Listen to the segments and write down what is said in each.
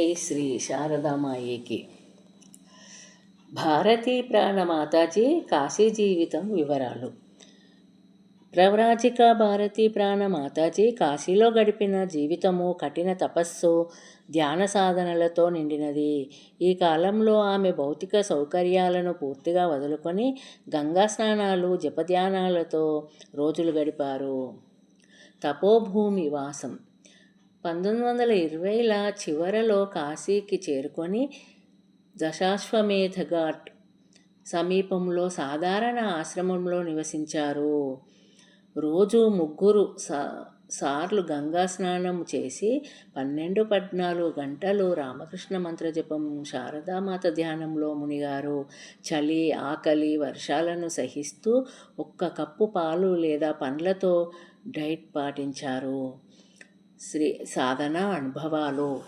జై శ్రీ శారదామాయికి? భారతీ ప్రాణమాతాజీ కాశీ జీవితం వివరాలు. ప్రవ్రాజిక భారతీ ప్రాణమాతాజీ కాశీలో గడిపిన జీవితము కఠిన తపస్సు ధ్యాన సాధనలతో నిండినది. ఈ కాలంలో ఆమె భౌతిక సౌకర్యాలను పూర్తిగా వదులుకొని గంగా స్నానాలు జపధ్యానాలతో రోజులు గడిపారు. తపోభూమి వాసం. పంతొమ్మిది వందల ఇరవైల చివరలో కాశీకి చేరుకొని దశాశ్వమేధ ఘాట్ సమీపంలో సాధారణ ఆశ్రమంలో నివసించారు. రోజు ముగ్గురు సా సార్లు గంగా స్నానం చేసి పన్నెండు పద్నాలుగు గంటలు రామకృష్ణ మంత్రజపం శారదామాత ధ్యానంలో మునిగారు. చలి ఆకలి వర్షాలను సహిస్తూ ఒక్క కప్పు పాలు లేదా పండ్లతో డైట్ పాటించారు. శ్రీ సాధన అనుభవాలు.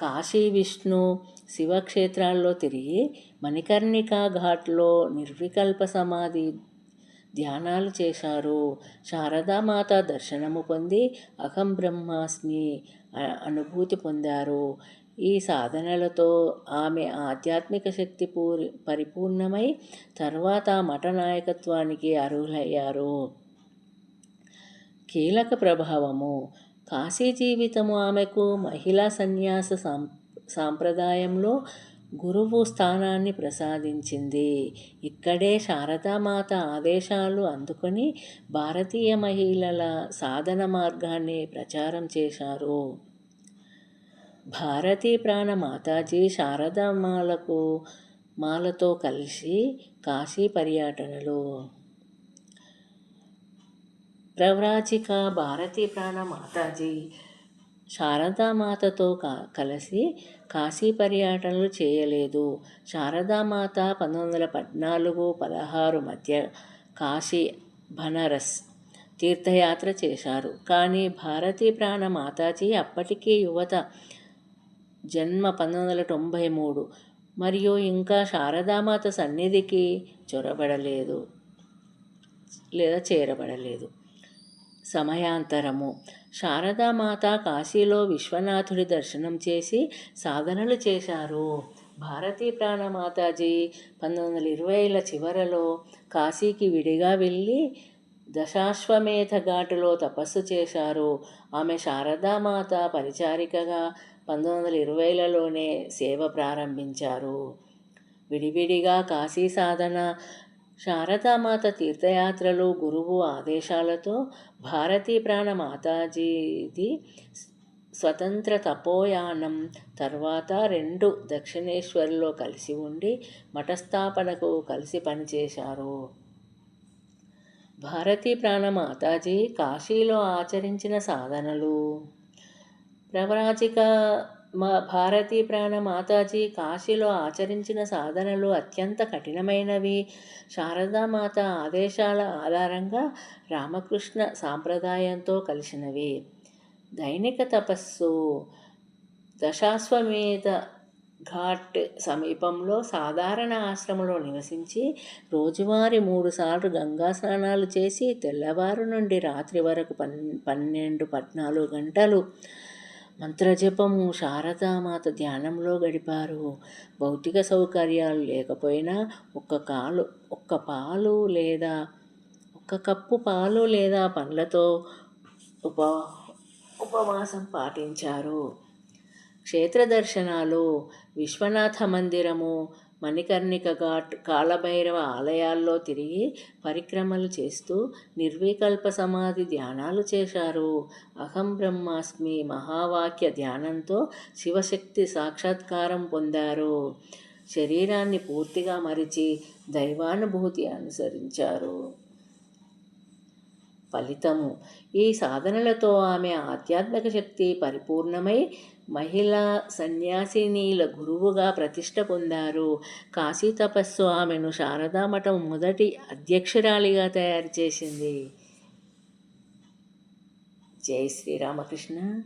కాశీ విష్ణు శివక్షేత్రాల్లో తిరిగి మణికర్ణికా ఘాట్లో నిర్వికల్ప సమాధి ధ్యానాలు చేశారు. శారదామాత దర్శనము పొంది అహం బ్రహ్మాస్మి అనుభూతి పొందారు. ఈ సాధనలతో ఆమె ఆధ్యాత్మిక శక్తి పూరి పరిపూర్ణమై తర్వాత మఠ నాయకత్వానికి అర్హులయ్యారు. కీలక ప్రభావము కాశీ జీవితము ఆమెకు మహిళా సన్యాస సాం సాంప్రదాయంలో గురువు స్థానాన్ని ప్రసాదించింది. ఇక్కడే శారదామాత ఆదేశాలు అందుకొని భారతీయ మహిళల సాధన మార్గాన్ని ప్రచారం చేశారు. భారతీ ప్రాణ మాతాజీ శారదామాలకు మాలతో కలిసి కాశీ పర్యటనలు ప్రవ్రాజిక భారతీ ప్రాణ మాతాజీ. శారదామాతతో కా కలిసి కాశీ పర్యటనలు చేయలేదు. శారదామాత పంతొమ్మిది వందల పద్నాలుగు పదహారు మధ్య కాశీ బనారస్ తీర్థయాత్ర చేశారు. కానీ భారతీ ప్రాణ మాతాజీ అప్పటికీ యువత జన్మ పంతొమ్మిది వందల తొంభై మూడు మరియు ఇంకా శారదామాత సన్నిధికి చొరబడలేదు లేదా చేరబడలేదు. సమయాంతరము. శారదామాత కాశీలో విశ్వనాథుడి దర్శనం చేసి సాధనలు చేశారు. భారతీ ప్రాణమాతాజీ పంతొమ్మిది వందల ఇరవైల చివరలో కాశీకి విడిగా వెళ్ళి దశాశ్వమేధ ఘాటులో తపస్సు చేశారు. ఆమె శారదామాత పరిచారికగా పంతొమ్మిది వందల ఇరవైలలోనే సేవ ప్రారంభించారు. విడివిడిగా కాశీ సాధన శారదామాత తీర్థయాత్రలు గురువు ఆదేశాలతో భారతీ ప్రాణ మాతాజీది స్వతంత్ర తపోయానం తర్వాత రెండు దక్షిణేశ్వర్లో కలిసి ఉండి మఠస్థాపనకు కలిసి పనిచేశారు. భారతీ ప్రాణమాతాజీ కాశీలో ఆచరించిన సాధనలు. ప్రవరాజిక మా భారతీ ప్రాణ మాతాజీ కాశీలో ఆచరించిన సాధనలు అత్యంత కఠినమైనవి. శారదామాత ఆదేశాల ఆధారంగా రామకృష్ణ సాంప్రదాయంతో కలిసినవి. దైనిక తపస్సు దశాశ్వమేధ ఘాట్ సమీపంలో సాధారణ ఆశ్రమంలో నివసించి రోజువారీ మూడుసార్లు గంగా స్నానాలు చేసి తెల్లవారు నుండి రాత్రి వరకు పన్ పన్నెండు పద్నాలుగు గంటలు మంత్రజపము శారదామాత ధ్యానంలో గడిపారు. భౌతిక సౌకర్యాలు లేకపోయినా ఒక్క కాలు ఒక్క పాలు లేదా ఒక్క కప్పు పాలు లేదా పండ్లతో ఉప ఉపవాసం పాటించారు. క్షేత్ర దర్శనాలు విశ్వనాథ మందిరము మణికర్ణిక ఘాట్ కాలభైరవ ఆలయాల్లో తిరిగి పరిక్రమలు చేస్తూ నిర్వికల్ప సమాధి ధ్యానాలు చేశారు. అహం బ్రహ్మాస్మి మహావాక్య ధ్యానంతో శివశక్తి సాక్షాత్కారం పొందారు. శరీరాన్ని పూర్తిగా మరిచి దైవానుభూతి అనుసరించారు. ఫలితము. ఈ సాధనలతో ఆమె ఆధ్యాత్మిక శక్తి పరిపూర్ణమై మహిళా సన్యాసినీల గురువుగా ప్రతిష్ట పొందారు. కాశీ తపస్సు ఆమెను శారదామఠం మొదటి అధ్యక్షురాలిగా తయారు చేసింది. జై శ్రీరామకృష్ణ